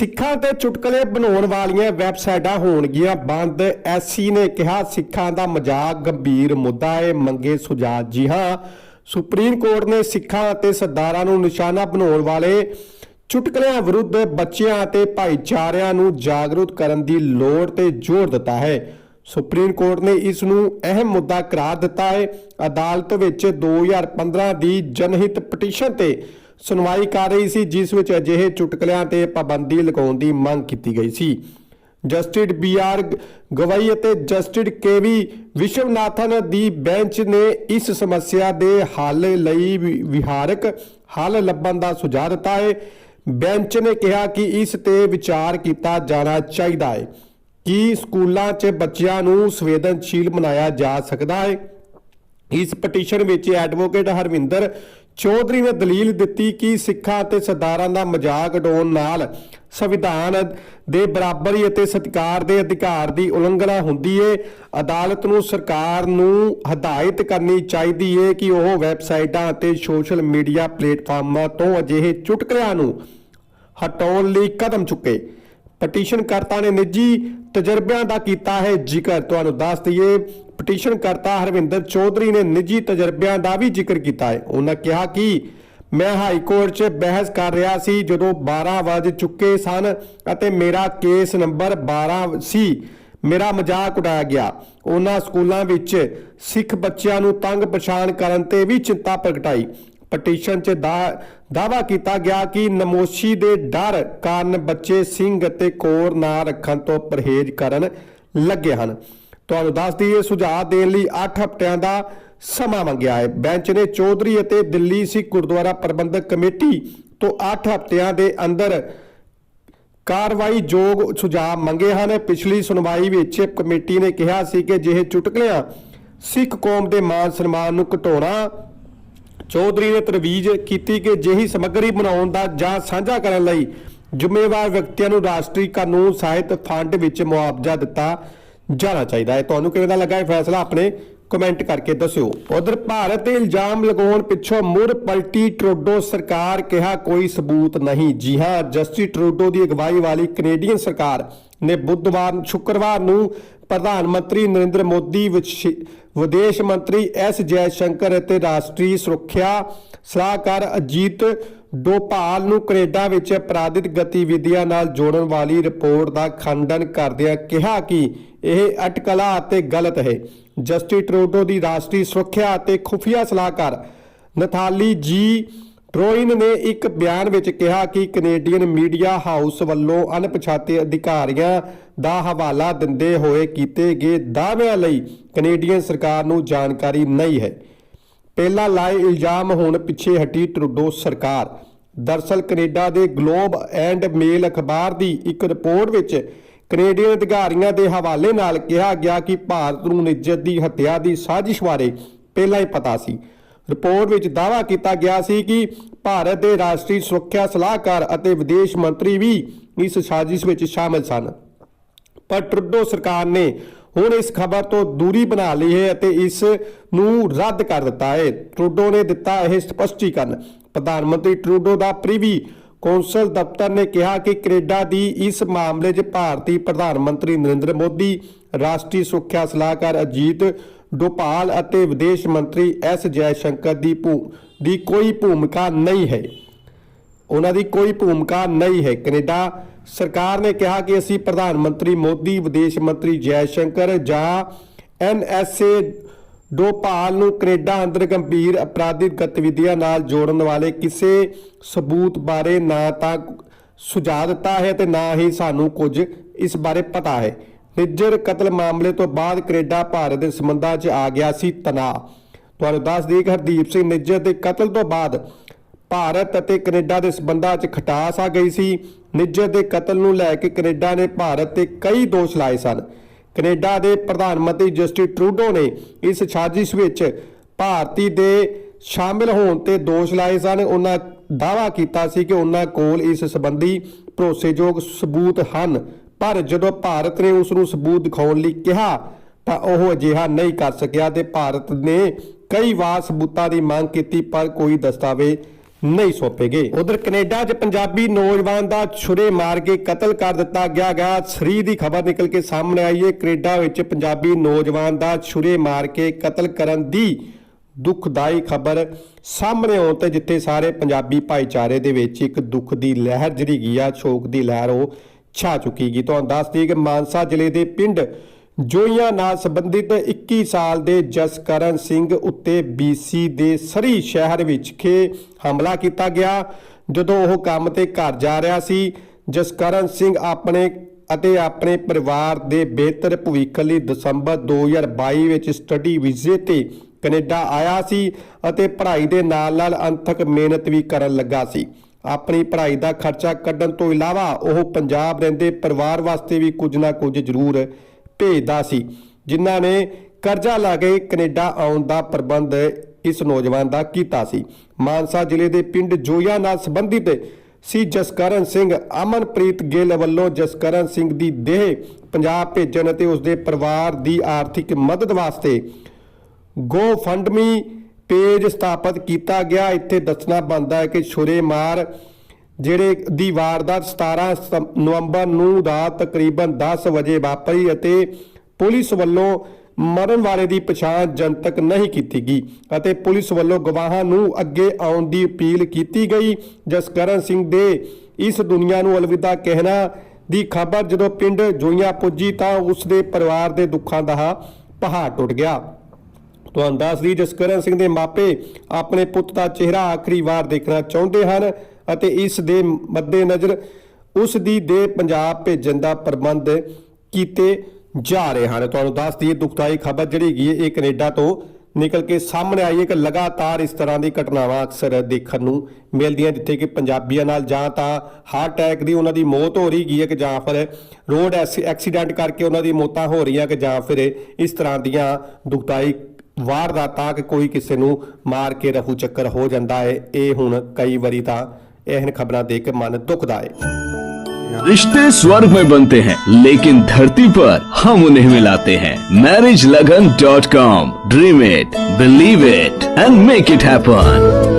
ਸਿੱਖਾਂ ਤੇ ਚੁਟਕਲੇ ਬਣਾਉਣ ਵਾਲੀਆਂ ਵੈਬਸਾਈਟਾਂ ਹੋਣਗੀਆਂ ਬੰਦ। ਐਸਸੀ ਨੇ ਕਿਹਾ, ਸਿੱਖਾਂ ਦਾ ਮਜ਼ਾਕ ਗੰਭੀਰ ਮੁੱਦਾ ਹੈ ਮੰਗੇ ਸੁਝਾਅ ਜੀ ਹਾਂ, ਸੁਪਰੀਮ ਕੋਰਟ ਨੇ ਸਿੱਖਾਂ ਅਤੇ ਸਰਦਾਰਾਂ ਨੂੰ ਨਿਸ਼ਾਨਾ ਬਣਾਉਣ ਵਾਲੇ ਚੁਟਕਲਿਆਂ ਵਿਰੁੱਧ ਬੱਚਿਆਂ ਅਤੇ ਭਾਈਚਾਰਿਆਂ ਨੂੰ ਜਾਗਰੂਕ ਕਰਨ ਦੀ ਲੋੜ ਤੇ ਜ਼ੋਰ ਦਿੱਤਾ ਹੈ। ਸੁਪਰੀਮ ਕੋਰਟ ਨੇ ਇਸ ਨੂੰ ਅਹਿਮ ਮੁੱਦਾ ਕਰਾਰ ਦਿੱਤਾ ਹੈ। ਅਦਾਲਤ ਵਿੱਚ 2015 ਦੀ ਜਨਹਿਤ ਪਟੀਸ਼ਨ ਤੇ ਸੁਣਵਾਈ ਕਰ ਰਹੀ ਸੀ, ਜਿਸ ਵਿੱਚ ਅਜਿਹੇ ਚੁਟਕਲਿਆਂ ਤੇ ਪਾਬੰਦੀ ਲਗਾਉਣ ਦੀ ਮੰਗ ਕੀਤੀ ਗਈ ਸੀ। ਜਸਟਿਸ ਬੀ ਆਰ ਗਵਾਈ ਅਤੇ ਜਸਟਿਸ ਕੇ ਵੀ ਵਿਸ਼ਵਨਾਥਨ ਦੀ ਬੈਂਚ ਨੇ ਇਸ ਸਮੱਸਿਆ ਦੇ ਹੱਲ ਲਈ ਵਿ- ਵਿਹਾਰਕ ਹੱਲ ਲੱਭਣ ਦਾ ਸੁਝਾਅ ਦਿੱਤਾ ਹੈ। ਬੈਂਚ ਨੇ ਕਿਹਾ ਕਿ ਇਸ ਤੇ ਵਿਚਾਰ ਕੀਤਾ ਜਾਣਾ ਚਾਹੀਦਾ ਹੈ ਕਿ ਸਕੂਲਾਂ 'ਚ ਬੱਚਿਆਂ ਨੂੰ ਸੰਵੇਦਨਸ਼ੀਲ ਬਣਾਇਆ ਜਾ ਸਕਦਾ ਹੈ। ਇਸ ਪਟੀਸ਼ਨ ਵਿੱਚ ਐਡਵੋਕੇਟ ਹਰਵਿੰਦਰ ਚੌਧਰੀ ਨੇ ਦਲੀਲ ਦਿੱਤੀ ਕਿ ਸਿੱਖਾਂ ਅਤੇ ਸਰਦਾਰਾਂ ਦਾ ਮਜ਼ਾਕ ਉਡਾਉਣ ਨਾਲ ਸੰਵਿਧਾਨ ਦੇ ਬਰਾਬਰੀ ਅਤੇ ਸਤਿਕਾਰ ਦੇ ਅਧਿਕਾਰ ਦੀ ਉਲੰਘਣਾ ਹੁੰਦੀ ਹੈ ਅਦਾਲਤ ਨੂੰ ਸਰਕਾਰ ਨੂੰ ਹਦਾਇਤ ਕਰਨੀ ਚਾਹੀਦੀ ਹੈ ਕਿ ਉਹ ਵੈਬਸਾਈਟਾਂ ਅਤੇ ਸੋਸ਼ਲ ਮੀਡੀਆ ਪਲੇਟਫਾਰਮਾਂ ਤੋਂ ਅਜਿਹੇ ਚੁਟਕਲਿਆਂ ਨੂੰ ਹਟਾਉਣ ਲਈ ਕਦਮ ਚੁੱਕੇ। ਪਟੀਸ਼ਨ ਕਰਤਾ ਨੇ ਨਿੱਜੀ ਤਜਰਬਿਆਂ ਦਾ ਕੀਤਾ ਹੈ। ਜ਼ਿਕਰ ਤੁਹਾਨੂੰ ਦੱਸ ਦਈਏ ਪਟੀਸ਼ਨ ਕਰਤਾ ਹਰਵਿੰਦਰ ਚੌਧਰੀ ਨੇ ਨਿੱਜੀ ਤਜਰਬਿਆਂ ਦਾ ਵੀ ਜ਼ਿਕਰ ਕੀਤਾ ਹੈ। ਉਹਨਾਂ ਕਿਹਾ ਕਿ ਮੈਂ ਹਾਈ ਕੋਰਟ 'ਚ ਬਹਿਸ ਕਰ ਰਿਹਾ ਸੀ ਜਦੋਂ 12 ਵਜ ਚੁੱਕੇ ਸਨ ਅਤੇ ਮੇਰਾ ਕੇਸ ਨੰਬਰ 12 ਸੀ, ਮੇਰਾ ਮਜ਼ਾਕ ਉਡਾਇਆ ਗਿਆ। ਉਹਨਾਂ ਸਕੂਲਾਂ ਵਿੱਚ ਸਿੱਖ ਬੱਚਿਆਂ ਨੂੰ ਤੰਗ ਪਛਾਣ ਕਰਨ ਤੇ ਵੀ ਚਿੰਤਾ ਪ੍ਰਗਟਾਈ। ਪਟੀਸ਼ਨ 'ਚ ਦਾ ਦਾਵਾ ਕੀਤਾ ਗਿਆ ਕਿ ਨਮੋਸ਼ੀ ਦੇ ਡਰ ਕਾਰਨ ਬੱਚੇ ਸਿੰਘ ਅਤੇ ਕੋਰ ਨਾ ਰੱਖਣ ਤੋਂ ਪਰਹੇਜ਼ ਕਰਨ ਲੱਗੇ ਹਨ। ਤੁਹਾਨੂੰ ਦੱਸ ਦਈਏ, ਸੁਝਾਅ ਦੇਣ ਲਈ 8 ਹਫ਼ਤਿਆਂ ਦਾ ਸਮਾਂ ਮੰਗਿਆ ਹੈ। ਬੈਂਚ ਨੇ ਚੌਧਰੀ ਅਤੇ ਦਿੱਲੀ ਸਿੱਖ ਗੁਰਦੁਆਰਾ ਪ੍ਰਬੰਧਕ ਕਮੇਟੀ ਤੋਂ 8 ਹਫ਼ਤਿਆਂ ਦੇ ਅੰਦਰ ਕਾਰਵਾਈ ਯੋਗ ਸੁਝਾਅ ਮੰਗੇ ਹਨ। ਪਿਛਲੀ ਸੁਣਵਾਈ ਵਿੱਚ ਕਮੇਟੀ ਨੇ ਕਿਹਾ ਸੀ ਕਿ ਜਿਹੇ ਚੁਟਕਲਿਆਂ ਸਿੱਖ ਕੌਮ ਦੇ ਮਾਨ ਸਨਮਾਨ ਨੂੰ ਘਟਾਉਣਾ, ਚੌਧਰੀ ਨੇ ਤਰਵੀਜ ਕੀਤੀ ਕਿ ਜਿਹੀ ਸਮੱਗਰੀ ਬਣਾਉਣ ਦਾ ਜਾਂ ਸਾਂਝਾ ਕਰਨ ਲਈ ਜ਼ਿੰਮੇਵਾਰ ਵਿਅਕਤੀਆਂ ਨੂੰ ਰਾਸ਼ਟਰੀ ਕਾਨੂੰਨ ਸਾਹਿਤ ਫੰਡ ਵਿੱਚ ਮੁਆਵਜ਼ਾ ਦਿੱਤਾ ਜਾਣਾ ਚਾਹੀਦਾ ਹੈ। ਤੁਹਾਨੂੰ ਕਿਵੇਂ ਦਾ ਲੱਗਾ ਇਹ ਫੈਸਲਾ? ਆਪਣੇ ਕਮੈਂਟ ਕਰਕੇ ਦੱਸਿਓ। ਉਧਰ ਭਾਰਤ ਤੇ ਇਲਜ਼ਾਮ ਲਗਾਉਣ ਪਿੱਛੋਂ ਮੁੜ ਪਲਟੀ ਟਰੂਡੋ ਸਰਕਾਰ ਕਿਹਾ ਕੋਈ ਸਬੂਤ ਨਹੀਂ। ਜੀ ਹਾਂ, ਜਸਟਿਸ ਟਰੂਡੋ ਦੀ ਅਗਵਾਈ ਵਾਲੀ ਕੈਨੇਡੀਅਨ ਸਰਕਾਰ ਨੇ ਬੁੱਧਵਾਰ ਸ਼ੁੱਕਰਵਾਰ ਨੂੰ ਪ੍ਰਧਾਨ ਮੰਤਰੀ ਨਰਿੰਦਰ ਮੋਦੀ ਵਿਸ਼- ਵਿਦੇਸ਼ ਮੰਤਰੀ ਐਸ ਜੈ ਸ਼ੰਕਰ ਅਤੇ ਰਾਸ਼ਟਰੀ ਸੁਰੱਖਿਆ ਸਲਾਹਕਾਰ ਅਜੀਤ ਡੋਪਾਲ ਨੂੰ ਕੈਨੇਡਾ ਵਿੱਚ ਅਪਰਾਧਿਕ ਗਤੀਵਿਧੀਆਂ ਨਾਲ ਜੋੜਨ ਵਾਲੀ ਰਿਪੋਰਟ ਦਾ ਖੰਡਨ ਕਰਦਿਆਂ ਕਿਹਾ ਕਿ ਇਹ ਅਟਕਲਾ ਅਤੇ ਗਲਤ ਹੈ। ਜਸਟਿਸ ਟਰੂਡੋ ਦੀ ਰਾਸ਼ਟਰੀ ਸੁਰੱਖਿਆ ਅਤੇ ਖੁਫੀਆ ਸਲਾਹਕਾਰ ਨਥਾਲੀ ਜੀ ਟਰੋਇਨ ਨੇ ਇੱਕ ਬਿਆਨ ਵਿੱਚ ਕਿਹਾ ਕਿ ਕੈਨੇਡੀਅਨ ਮੀਡੀਆ ਹਾਊਸ ਵੱਲੋਂ ਅਣਪਛਾਤੇ ਅਧਿਕਾਰੀਆਂ ਦਾ ਹਵਾਲਾ ਦਿੰਦੇ ਹੋਏ ਕੀਤੇ ਗਏ ਦਾਅਵਿਆਂ ਲਈ ਕੈਨੇਡੀਅਨ ਸਰਕਾਰ ਨੂੰ ਜਾਣਕਾਰੀ ਨਹੀਂ ਹੈ। ਪਹਿਲਾ ਲਾਏ ਇਲਜ਼ਾਮ ਹੁਣ ਪਿੱਛੇ ਹਟੀ ਟਰੂਡੋ ਸਰਕਾਰ। ਦਰਸਲ ਕੈਨੇਡਾ ਦੇ ਗਲੋਬ ਐਂਡ ਮੇਲ ਅਖਬਾਰ ਦੀ ਇੱਕ ਰਿਪੋਰਟ ਵਿੱਚ ਕੈਨੇਡੀਅਨ ਅਧਿਕਾਰੀਆਂ ਦੇ ਹਵਾਲੇ ਨਾਲ ਕਿਹਾ ਗਿਆ ਕਿ ਭਾਰਤ ਨੂੰ ਨਿੱਜਤ ਦੀ ਹੱਤਿਆ ਦੀ ਸਾਜ਼ਿਸ਼ ਬਾਰੇ ਪਹਿਲਾਂ ਹੀ ਪਤਾ ਸੀ। ਰਿਪੋਰਟ ਵਿੱਚ ਦਾਅਵਾ ਕੀਤਾ ਗਿਆ ਸੀ ਕਿ ਭਾਰਤ ਦੇ ਰਾਸ਼ਟਰੀ ਸੁਰੱਖਿਆ ਸਲਾਹਕਾਰ ਅਤੇ ਵਿਦੇਸ਼ ਮੰਤਰੀ ਵੀ ਇਸ ਸਾਜ਼ਿਸ਼ ਵਿੱਚ ਸ਼ਾਮਲ ਸਨ। ਪਰ ਟਰੂਡੋ ਸਰਕਾਰ ਨੇ ਹੁਣ ਇਸ ਖਬਰ ਤੋਂ ਦੂਰੀ ਬਣਾ ਲਈ ਹੈ ਅਤੇ ਇਸ ਨੂੰ ਰੱਦ ਕਰ ਦਿੱਤਾ ਹੈ। ਟਰੂਡੋ ਨੇ ਦਿੱਤਾ ਇਹ ਸਪਸ਼ਟੀਕਰਨ। ਪ੍ਰਧਾਨ ਮੰਤਰੀ ਟਰੂਡੋ ਦਾ ਪ੍ਰੀਵੀ ਕੌਂਸਲ ਦਫ਼ਤਰ ਨੇ ਕਿਹਾ ਕਿ ਕੈਨੇਡਾ ਦੀ ਇਸ ਮਾਮਲੇ 'ਚ ਭਾਰਤੀ ਪ੍ਰਧਾਨ ਮੰਤਰੀ ਨਰਿੰਦਰ ਮੋਦੀ, ਰਾਸ਼ਟਰੀ ਸੁਰੱਖਿਆ ਸਲਾਹਕਾਰ ਅਜੀਤ ਡੋਪਾਲ ਅਤੇ ਵਿਦੇਸ਼ ਮੰਤਰੀ ਐਸ ਜੈਸ਼ੰਕਰ ਦੀ ਭੂ, ਦੀ ਕੋਈ ਭੂਮਿਕਾ ਨਹੀਂ ਹੈ। ਉਹਨਾਂ ਦੀ ਕੋਈ ਭੂਮਿਕਾ ਨਹੀਂ ਹੈ। ਕੈਨੇਡਾ ਸਰਕਾਰ ਨੇ ਕਿਹਾ ਕਿ ਅਸੀਂ ਪ੍ਰਧਾਨ ਮੰਤਰੀ ਮੋਦੀ, ਵਿਦੇਸ਼ ਮੰਤਰੀ ਜੈਸ਼ੰਕਰ ਜਾਂ ਐਨਐਸਏ ਡੋਪਾਲ ਨੂੰ ਕੈਨੇਡਾ ਅੰਦਰ ਗੰਭੀਰ ਅਪਰਾਧਿਕ ਗਤੀਵਿਧੀਆਂ ਨਾਲ ਜੋੜਨ ਵਾਲੇ ਕਿਸੇ ਸਬੂਤ ਬਾਰੇ ਨਾ ਤਾਂ ਸੁਝਾਅ ਦਿੱਤਾ ਹੈ ਤੇ ਨਾ ਹੀ ਸਾਨੂੰ ਕੁਝ ਇਸ ਬਾਰੇ ਪਤਾ ਹੈ। ਨਿੱਜਰ ਕਤਲ ਮਾਮਲੇ ਤੋਂ ਬਾਅਦ ਕੈਨੇਡਾ, ਭਾਰਤ ਦੇ ਸੰਬੰਧਾਂ 'ਚ ਆ ਗਿਆ ਸੀ ਤਣਾਅ। ਤੁਹਾਨੂੰ ਦੱਸ ਦਈਏ ਕਿ ਹਰਦੀਪ ਸਿੰਘ ਨਿੱਜਰ ਦੇ ਕਤਲ ਤੋਂ ਬਾਅਦ ਭਾਰਤ ਅਤੇ ਕੈਨੇਡਾ ਦੇ ਸਬੰਧਾਂ 'ਚ ਖਟਾਸ ਆ ਗਈ ਸੀ। ਨਿੱਜਰ ਦੇ ਕਤਲ ਨੂੰ ਲੈ ਕੇ ਕੈਨੇਡਾ ਨੇ ਭਾਰਤ ਤੇ ਕਈ ਦੋਸ਼ ਲਾਏ ਸਨ। ਕੈਨੇਡਾ ਦੇ ਪ੍ਰਧਾਨ ਮੰਤਰੀ ਜਸਟਿਨ ਟਰੂਡੋ ਨੇ ਇਸ ਸਾਜ਼ਿਸ਼ ਵਿੱਚ ਭਾਰਤੀ ਦੇ ਸ਼ਾਮਿਲ ਹੋਣ ਤੇ ਦੋਸ਼ ਲਾਏ ਸਨ। ਉਹਨਾਂ ਦਾਅਵਾ ਕੀਤਾ ਸੀ ਕਿ ਉਹਨਾਂ ਕੋਲ ਇਸ ਸੰਬੰਧੀ ਭਰੋਸੇਯੋਗ ਸਬੂਤ ਹਨ। ਪਰ ਜਦੋਂ ਭਾਰਤ ਨੇ ਉਸ ਨੂੰ ਸਬੂਤ ਦਿਖਾਉਣ ਲਈ ਕਿਹਾ, ਤਾਂ ਉਹ ਅਜਿਹਾ ਨਹੀਂ ਕਰ ਸਕਿਆ ਤੇ ਭਾਰਤ ਨੇ ਕਈ ਵਾਰ ਸਬੂਤਾਂ ਦੀ ਮੰਗ ਕੀਤੀ, ਪਰ ਕੋਈ ਦਸਤਾਵੇਜ਼ ਨਹੀਂ ਸੌਂਪੇ ਗਏ ਉਧਰ ਕੈਨੇਡਾ 'ਚ ਪੰਜਾਬੀ ਨੌਜਵਾਨ ਦਾ ਛੁਰੇ ਮਾਰ ਕੇ ਕਤਲ ਕਰ ਦਿੱਤਾ ਗਿਆ ਗਿਆ ਸਰੀ ਦੀ ਖਬਰ ਨਿਕਲ ਕੇ ਸਾਹਮਣੇ ਆਈ ਹੈ ਕੈਨੇਡਾ ਵਿੱਚ ਪੰਜਾਬੀ ਨੌਜਵਾਨ ਦਾ ਛੁਰੇ ਮਾਰ ਕੇ ਕਤਲ ਕਰਨ ਦੀ ਦੁਖਦਾਈ ਖਬਰ ਸਾਹਮਣੇ ਆਉਣ ਤੇ ਜਿੱਥੇ ਸਾਰੇ ਪੰਜਾਬੀ ਭਾਈਚਾਰੇ ਦੇ ਵਿੱਚ ਇੱਕ ਦੁੱਖ ਦੀ ਲਹਿਰ ਜਿਹੜੀ ਗਈ ਆ, ਸ਼ੋਕ ਦੀ ਲਹਿਰ ਉਹ ਛਾ ਚੁੱਕੀ ਗਈ ਤੁਹਾਨੂੰ ਦੱਸ ਦਈਏ ਕਿ ਮਾਨਸਾ ਜ਼ਿਲ੍ਹੇ ਦੇ ਪਿੰਡ ਜੋਈਆਂ ਨਾਲ ਸੰਬੰਧਿਤ 21 ਸਾਲ ਦੇ ਜਸਕਰਨ ਸਿੰਘ ਉੱਤੇ BC ਦੇ ਸਰੀ ਸ਼ਹਿਰ ਵਿੱਚ ਖੇ ਹਮਲਾ ਕੀਤਾ ਗਿਆ, ਜਦੋਂ ਉਹ ਕੰਮ ਤੇ ਘਰ ਜਾ ਰਿਹਾ ਸੀ। ਜਸਕਰਨ ਸਿੰਘ ਆਪਣੇ ਅਤੇ ਆਪਣੇ ਪਰਿਵਾਰ ਦੇ ਬਿਹਤਰ ਭਵਿੱਖ ਲਈ ਦਸੰਬਰ 2022 ਵਿੱਚ ਸਟੱਡੀ ਵੀਜ਼ੇ ਤੇ ਕੈਨੇਡਾ ਆਇਆ ਸੀ ਅਤੇ ਪੜ੍ਹਾਈ ਦੇ ਨਾਲ-ਨਾਲ ਅੰਥਕ ਮਿਹਨਤ ਵੀ ਕਰਨ ਲੱਗਾ ਸੀ। ਆਪਣੀ ਪੜ੍ਹਾਈ ਦਾ ਖਰਚਾ ਕੱਢਣ ਤੋਂ ਇਲਾਵਾ ਉਹ ਪੰਜਾਬ ਰਹਿੰਦੇ ਪਰਿਵਾਰ ਵਾਸਤੇ ਵੀ ਕੁਝ ਨਾ ਕੁਝ ਜ਼ਰੂਰ ਭੇਜਦਾ ਸੀ, ਜਿਨ੍ਹਾਂ ਨੇ ਕਰਜ਼ਾ ਲਾ ਕੇ ਕੈਨੇਡਾ ਆਉਣ ਦਾ ਪ੍ਰਬੰਧ ਇਸ ਨੌਜਵਾਨ ਦਾ ਕੀਤਾ ਸੀ। ਮਾਨਸਾ ਜ਼ਿਲ੍ਹੇ ਦੇ ਪਿੰਡ ਜੋਇਆ ਨਾਲ ਸੰਬੰਧਿਤ ਸੀ ਜਸਕਰਨ ਸਿੰਘ। ਅਮਨਪ੍ਰੀਤ ਗਿੱਲ ਵੱਲੋਂ ਜਸਕਰਨ ਸਿੰਘ ਦੀ ਦੇਹ ਪੰਜਾਬ ਭੇਜਣ ਅਤੇ ਉਸ ਦੇ ਪਰਿਵਾਰ ਦੀ ਆਰਥਿਕ ਮਦਦ ਵਾਸਤੇ ਗੋ ਫੰਡਮੀ ਪੇਜ ਸਥਾਪਿਤ ਕੀਤਾ ਗਿਆ। ਇੱਥੇ ਦੱਸਣਾ ਬਣਦਾ ਹੈ ਕਿ ਛੁਰੇ ਮਾਰ ਜਿਹੜੇ ਦੀ ਵਾਰਦਾਤ 17 ਸਤੰ- ਨਵੰਬਰ ਨੂੰ ਰਾਤ ਤਕਰੀਬਨ 10 ਵਜੇ ਵਾਪਰੀ ਅਤੇ ਪੁਲਿਸ ਵੱਲੋਂ ਮਰਨ ਵਾਲੇ ਦੀ ਪਛਾਣ ਜਨਤਕ ਨਹੀਂ ਕੀਤੀ ਗਈ ਅਤੇ ਪੁਲਿਸ ਵੱਲੋਂ ਗਵਾਹਾਂ ਨੂੰ ਅੱਗੇ ਆਉਣ ਦੀ ਅਪੀਲ ਕੀਤੀ ਗਈ। ਜਸਕਰਨ ਸਿੰਘ ਦੇ ਇਸ ਦੁਨੀਆ ਨੂੰ ਅਲਵਿਦਾ ਕਹਿਣਾ ਦੀ ਖਬਰ ਜਦੋਂ ਪਿੰਡ ਜੋਈਆਂ ਪੁੱਜੀ ਤਾਂ ਉਸ ਦੇ ਪਰਿਵਾਰ ਦੇ ਦੁੱਖਾਂ ਦਾ ਪਹਾੜ ਟੁੱਟ ਗਿਆ। ਤੁਹਾਨੂੰ ਦੱਸ ਦਈਏ ਜਸਕਰਨ ਸਿੰਘ ਦੇ ਮਾਪੇ ਆਪਣੇ ਪੁੱਤ ਦਾ ਚਿਹਰਾ ਆਖਰੀ ਵਾਰ ਦੇਖਣਾ ਚਾਹੁੰਦੇ ਹਨ ਅਤੇ ਇਸ ਦੇ ਮੱਦੇਨਜ਼ਰ ਉਸ ਦੀ ਦੇ ਪੰਜਾਬ ਭੇਜਣ ਦਾ ਪ੍ਰਬੰਧ ਕੀਤੇ ਜਾ ਰਹੇ ਹਨ। ਤੁਹਾਨੂੰ ਦੱਸ ਦਈਏ, ਦੁਖਦਾਈ ਖਬਰ ਜਿਹੜੀ ਹੈਗੀ ਹੈ, ਇਹ ਕੈਨੇਡਾ ਤੋਂ ਨਿਕਲ ਕੇ ਸਾਹਮਣੇ ਆਈ ਹੈ ਕਿ ਲਗਾਤਾਰ ਇਸ ਤਰ੍ਹਾਂ ਦੀ ਘਟਨਾਵਾਂ ਅਕਸਰ ਦੇਖਣ ਨੂੰ ਮਿਲਦੀਆਂ, ਜਿੱਥੇ ਕਿ ਪੰਜਾਬੀਆਂ ਨਾਲ ਜਾਂ ਤਾਂ ਹਾਰਟ ਅਟੈਕ ਦੀ ਉਹਨਾਂ ਦੀ ਮੌਤ ਹੋ ਰਹੀ ਗਈ ਹੈ ਕਿ ਜਾਂ ਫਿਰ ਰੋਡ ਐਕਸੀਡੈਂਟ ਕਰਕੇ ਉਹਨਾਂ ਦੀ ਮੌਤਾਂ ਹੋ ਰਹੀਆਂ ਕਿ ਜਾਂ ਫਿਰ ਇਸ ਤਰ੍ਹਾਂ ਦੀਆਂ ਦੁਖਦਾਈ ਵਾਰਦਾਤਾਂ ਕਿ ਕੋਈ ਕਿਸੇ ਨੂੰ ਮਾਰ ਕੇ ਰਹੂ ਚੱਕਰ ਹੋ ਜਾਂਦਾ ਹੈ ਇਹ ਹੁਣ ਕਈ ਵਾਰੀ ਤਾਂ ਇਹਨ ਖਬਰਾਂ ਦੇਖ ਕੇ ਮਨ ਦੁਖਦਾ ਹੈ रिश्ते स्वर्ग में बनते हैं लेकिन धरती पर हम उन्हें मिलाते हैं marriage Lagan dot com dream it believe it and make it happen